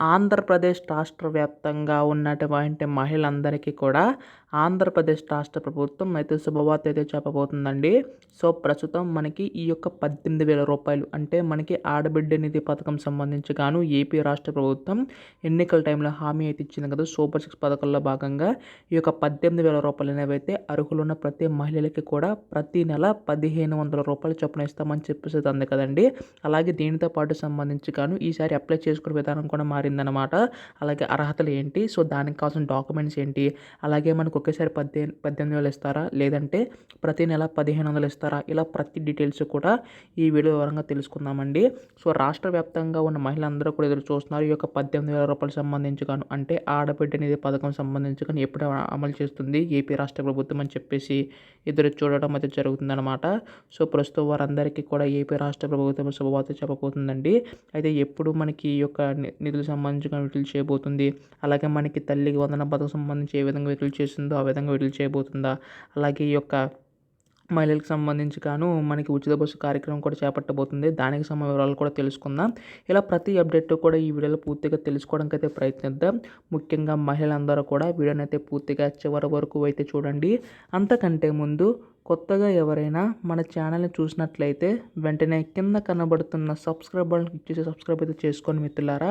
ఆంధ్రప్రదేశ్ రాష్ట్ర వ్యాప్తంగా ఉన్నటువంటి మహిళలందరికీ కూడా ఆంధ్రప్రదేశ్ రాష్ట్ర ప్రభుత్వం అయితే శుభవార్త అయితే చెప్పబోతుందండి. సో ప్రస్తుతం మనకి ఈ యొక్క పద్దెనిమిది వేల రూపాయలు అంటే మనకి ఆడబిడ్డ నిధి పథకం సంబంధించి గాను ఏపీ రాష్ట్ర ప్రభుత్వం ఎన్నికల టైంలో హామీ అయితే ఇచ్చింది కదా. సూపర్ సిక్స్ పథకంలో భాగంగా ఈ యొక్క పద్దెనిమిది వేల రూపాయలు అనేవి అయితే అర్హులున్న ప్రతి మహిళలకి కూడా ప్రతి నెల పదిహేను వందల రూపాయలు చొప్పున ఇస్తామని చెప్పేసి అంది కదండి. అలాగే దీనితో పాటు సంబంధించి గాను ఈసారి అప్లై చేసుకునే విధానం కూడా మారింది మారిందనమాట అలాగే అర్హతలు ఏంటి? సో దానికి కావాల్సిన డాక్యుమెంట్స్ ఏంటి? అలాగే మనకు ఒకేసారి పద్దె పద్దెనిమిది వేలు ఇస్తారా? లేదంటే ప్రతి నెల పదిహేను వందలు ఇస్తారా? ఇలా ప్రతి డీటెయిల్స్ కూడా ఈ వీడియో వివరంగా తెలుసుకుందామండి. సో రాష్ట్ర వ్యాప్తంగా ఉన్న మహిళలందరూ కూడా ఎదురు చూస్తున్నారు. ఈ యొక్క పద్దెనిమిది వేల రూపాయలు సంబంధించి గాను అంటే ఆడబిడ్డ నిధి పథకం సంబంధించి కానీ ఎప్పుడు అమలు చేస్తుంది? ఏపీ రాష్ట్ర ప్రభుత్వం అని చెప్పేసి ఎదురు చూడడం అయితే జరుగుతుందన్నమాట. సో ప్రస్తుతం వారందరికీ కూడా ఏపీ రాష్ట్ర ప్రభుత్వం శుభవార్త చెప్పబోతుందండి. అయితే ఎప్పుడు మనకి ఈ యొక్క నిధులు సంబంధించిన విడుదల చేయబోతుంది. అలాగే మనకి తల్లికి వందన పథకం సంబంధించి ఏ విధంగా విడుదల చేసిందో ఆ విధంగా విడుదల చేయబోతుందా? అలాగే ఈ యొక్క మహిళలకు సంబంధించి గాను మనకి ఉచిత బస్సు కార్యక్రమం కూడా చేపట్టబోతుంది. దానికి సంబంధించిన వివరాలు కూడా తెలుసుకుందాం. ఇలా ప్రతి అప్డేట్ కూడా ఈ వీడియోలో పూర్తిగా తెలుసుకోవడానికి అయితే ప్రయత్నిద్దాం. ముఖ్యంగా మహిళలందరూ కూడా వీడియోని అయితే పూర్తిగా చివరి వరకు అయితే చూడండి. అంతకంటే ముందు కొత్తగా ఎవరైనా మన ఛానల్ని చూసినట్లయితే వెంటనే కింద కనబడుతున్న సబ్స్క్రైబ్ బటన్ క్లిక్ చేసి సబ్స్క్రైబ్ అయితే చేసుకొని మిత్రులారా.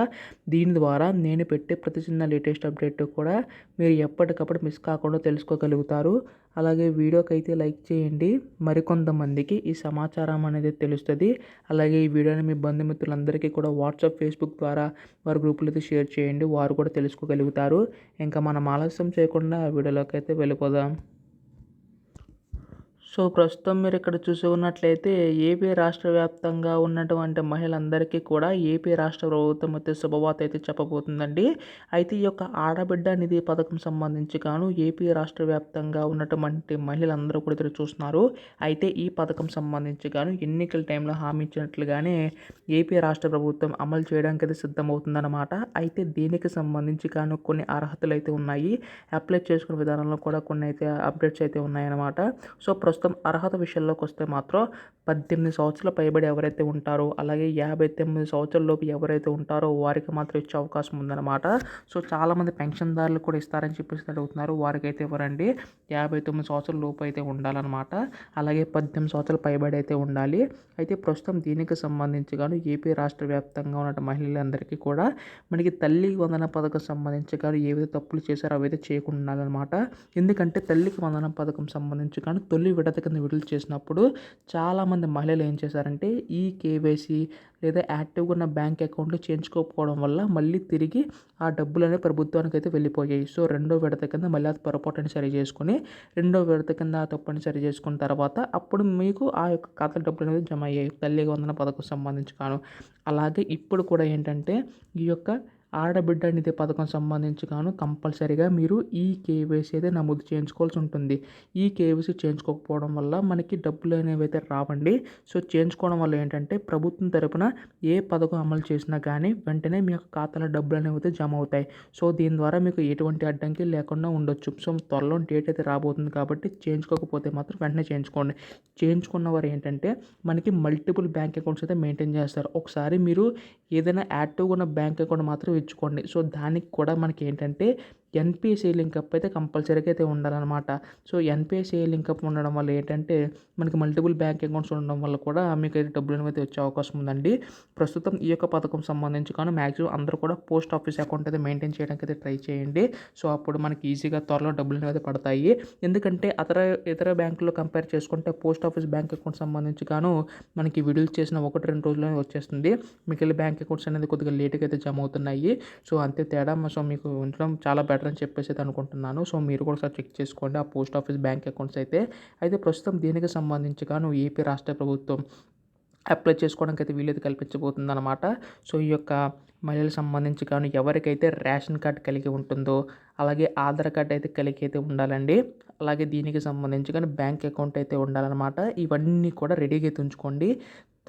దీని ద్వారా నేను పెట్టే ప్రతి చిన్న లేటెస్ట్ అప్డేట్ కూడా మీరు ఎప్పటికప్పుడు మిస్ కాకుండా తెలుసుకోగలుగుతారు. అలాగే వీడియోకి అయితే లైక్ చేయండి. మరికొంతమందికి ఈ సమాచారం అనేది తెలుస్తుంది. అలాగే ఈ వీడియోని మీ బంధుమిత్రులందరికీ కూడా వాట్సాప్ ఫేస్బుక్ ద్వారా వారి గ్రూపులు అయితే షేర్ చేయండి. వారు కూడా తెలుసుకోగలుగుతారు. ఇంకా మనం ఆలస్యం చేయకుండా ఆ వీడియోలోకి అయితే వెళ్ళిపోదాం. సో ప్రస్తుతం మీరు ఇక్కడ చూసుకున్నట్లయితే ఏపీ రాష్ట్ర వ్యాప్తంగా ఉన్నటువంటి మహిళలందరికీ కూడా ఏపీ రాష్ట్ర ప్రభుత్వం అయితే శుభవార్త అయితే చెప్పబోతుందండి. అయితే ఈ యొక్క ఆడబిడ్డ నిధి పథకం సంబంధించి గాను ఏపీ రాష్ట్ర వ్యాప్తంగా ఉన్నటువంటి మహిళలందరూ కూడా ఇక్కడ చూస్తున్నారు. అయితే ఈ పథకం సంబంధించి గాను ఎన్నికల టైంలో హామీ ఇచ్చినట్లుగానే ఏపీ రాష్ట్ర ప్రభుత్వం అమలు చేయడానికి అయితే సిద్ధమవుతుందన్నమాట. అయితే దీనికి సంబంధించి గాను కొన్ని అర్హతలు అయితే ఉన్నాయి. అప్లై చేసుకునే విధానంలో కూడా కొన్ని అయితే అప్డేట్స్ అయితే ఉన్నాయన్నమాట. సో ప్రస్తుతం ప్రస్తుతం అర్హత విషయంలోకి వస్తే మాత్రం పద్దెనిమిది సంవత్సరాల పైబడి ఎవరైతే ఉంటారో అలాగే యాభై తొమ్మిది సంవత్సరాలలోపు ఎవరైతే ఉంటారో వారికి మాత్రం ఇచ్చే అవకాశం ఉందన్నమాట. సో చాలామంది పెన్షన్దారులు కూడా ఇస్తారని చెప్పేసి అడుగుతున్నారు. వారికి అయితే ఎవరండి? యాభై తొమ్మిది సంవత్సరాల లోపు అయితే ఉండాలన్నమాట. అలాగే పద్దెనిమిది సంవత్సరాల పైబడి అయితే ఉండాలి. అయితే ప్రస్తుతం దీనికి సంబంధించి గాను ఏపీ రాష్ట్ర వ్యాప్తంగా ఉన్న మహిళలందరికీ కూడా మనకి తల్లి వందన పథకం సంబంధించి కానీ ఏవైతే తప్పులు చేశారో అవైతే చేయకుండా ఉండాలన్నమాట. ఎందుకంటే తల్లికి వందన పథకం సంబంధించి కానీ తొలి విడత కింద విడుదల చేసినప్పుడు చాలామంది మహిళలు ఏం చేశారంటే ఈ కేవైసీ లేదా యాక్టివ్గా ఉన్న బ్యాంక్ అకౌంట్లు చేయించుకోకపోవడం వల్ల మళ్ళీ తిరిగి ఆ డబ్బులు అనేవి ప్రభుత్వానికి అయితే వెళ్ళిపోయాయి. సో రెండో విడత కింద మళ్ళీ ఆ పొరపాటుని సరి చేసుకుని రెండో విడత కింద ఆ తప్పుని సరి చేసుకున్న తర్వాత అప్పుడు మీకు ఆ యొక్క ఖాతా డబ్బులు అనేది జమ అయ్యాయి. తల్లిగా వందన పథకం సంబంధించి కాను. అలాగే ఇప్పుడు కూడా ఏంటంటే ఈ యొక్క ఆడబిడ్డ నిధి పథకం సంబంధించి గాను కంపల్సరీగా మీరు ఈ కేవైసీ అయితే నమోదు చేయించుకోవాల్సి ఉంటుంది. ఈ కేవైసీ చేయించుకోకపోవడం వల్ల మనకి డబ్బులు అనేవి అయితే రావండి. సో చేయించుకోవడం వల్ల ఏంటంటే ప్రభుత్వం తరపున ఏ పథకం అమలు చేసినా కానీ వెంటనే మీ యొక్క ఖాతాలో డబ్బులు అనేవి అయితే జమ అవుతాయి. సో దీని ద్వారా మీకు ఎటువంటి అడ్డంకి లేకుండా ఉండొచ్చు. సో త్వరలో డేట్ అయితే రాబోతుంది కాబట్టి చేయించుకోకపోతే మాత్రం వెంటనే చేయించుకోండి. చేయించుకున్న వారు ఏంటంటే మనకి మల్టిపుల్ బ్యాంక్ అకౌంట్స్ అయితే మెయింటైన్ చేస్తారు. ఒకసారి మీరు ఏదైనా యాక్టివ్గా ఉన్న బ్యాంక్ అకౌంట్ మాత్రం ఇచ్చుకోండి సో దానికి కూడా మనకి ఏంటంటే ఎన్పిఎస్ఏ లింకప్ అయితే కంపల్సరీగా అయితే ఉండాలన్నమాట. సో ఎన్పిఎస్ఏ లింకప్ ఉండడం వల్ల ఏంటంటే మనకి మల్టిపుల్ బ్యాంక్ అకౌంట్స్ ఉండడం వల్ల కూడా మీకు అయితే డబ్బులు అనేది వచ్చే అవకాశం ఉందండి. ప్రస్తుతం ఈ యొక్క పథకం సంబంధించి కానీ మ్యాక్సిమం అందరూ కూడా పోస్ట్ ఆఫీస్ అకౌంట్ అయితే మెయింటైన్ చేయడానికి అయితే ట్రై చేయండి. సో అప్పుడు మనకి ఈజీగా త్వరలో డబ్బులు అనేది పడతాయి. ఎందుకంటే అతర ఇతర బ్యాంకులో కంపేర్ చేసుకుంటే పోస్ట్ ఆఫీస్ బ్యాంక్ అకౌంట్ సంబంధించి గాను మనకి విడుదల చేసిన ఒకటి రెండు రోజుల్లోనే వచ్చేస్తుంది. మిగిలిన బ్యాంక్ అకౌంట్స్ అనేది కొద్దిగా లేట్గా అయితే జమ అవుతున్నాయి. సో అంతే తేడా. సో మీకు ఉండడం చాలా బెటర్ బెటర్ అని చెప్పేసి అయితే అనుకుంటున్నాను. సో మీరు కూడా ఒకసారి చెక్ చేసుకోండి. ఆ పోస్ట్ ఆఫీస్ బ్యాంక్ అకౌంట్స్ అయితే అయితే ప్రస్తుతం దీనికి సంబంధించి గాను ఏపీ రాష్ట్ర ప్రభుత్వం అప్లై చేసుకోవడానికి అయితే వీలైతే కల్పించబోతుంది అనమాట సో ఈ యొక్క మహిళలకు సంబంధించి కానీ ఎవరికైతే రేషన్ కార్డ్ కలిగి ఉంటుందో అలాగే ఆధార్ కార్డ్ అయితే కలిగి అయితే ఉండాలండి. అలాగే దీనికి సంబంధించి కానీ బ్యాంక్ అకౌంట్ అయితే ఉండాలన్నమాట. ఇవన్నీ కూడా రెడీగా అయితే ఉంచుకోండి.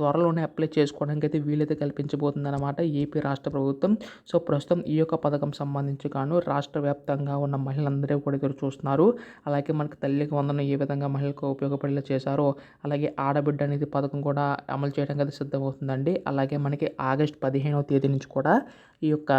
త్వరలోనే అప్లై చేసుకోవడానికి అయితే వీలైతే కల్పించబోతుంది అనమాట ఏపీ రాష్ట్ర ప్రభుత్వం. సో ప్రస్తుతం ఈ యొక్క పథకం సంబంధించి గాను రాష్ట్ర వ్యాప్తంగా ఉన్న మహిళలందరూ కూడా ఎదురు చూస్తున్నారు. అలాగే మనకి తల్లికి వందనం ఏ విధంగా మహిళలకు ఉపయోగపడేలా చేశారో అలాగే ఆడబిడ్డ అనేది పథకం కూడా అమలు చేయడానికి అయితే సిద్ధమవుతుందండి. అలాగే మనకి ఆగస్ట్ పదిహేనవ తేదీ నుంచి కూడా ఈ యొక్క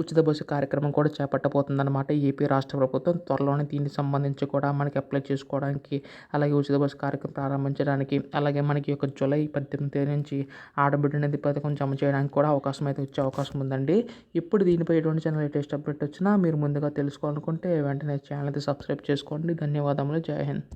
ఉచిత బస్సు కార్యక్రమం కూడా చేపట్టబోతుందన్నమాట. ఏపీ రాష్ట్ర ప్రభుత్వం త్వరలోనే దీనికి సంబంధించి కూడా మనకి అప్లై చేసుకోవడానికి అలాగే ఉచిత బస్సు కార్యక్రమం ప్రారంభించడానికి అలాగే మనకి యొక్క జూలై పద్దెనిమిది తేదీ నుంచి ఆడబిడ్డ అనేది పథకం జమ చేయడానికి కూడా అవకాశం అయితే వచ్చే అవకాశం ఉందండి. ఇప్పుడు దీనిపై ఎటువంటి ఛానల్ లేటెస్ట్ అప్డేట్ వచ్చినా మీరు ముందుగా తెలుసుకోవాలనుకుంటే వెంటనే ఛానల్ అయితే సబ్స్క్రైబ్ చేసుకోండి. ధన్యవాదములు. జై హింద్.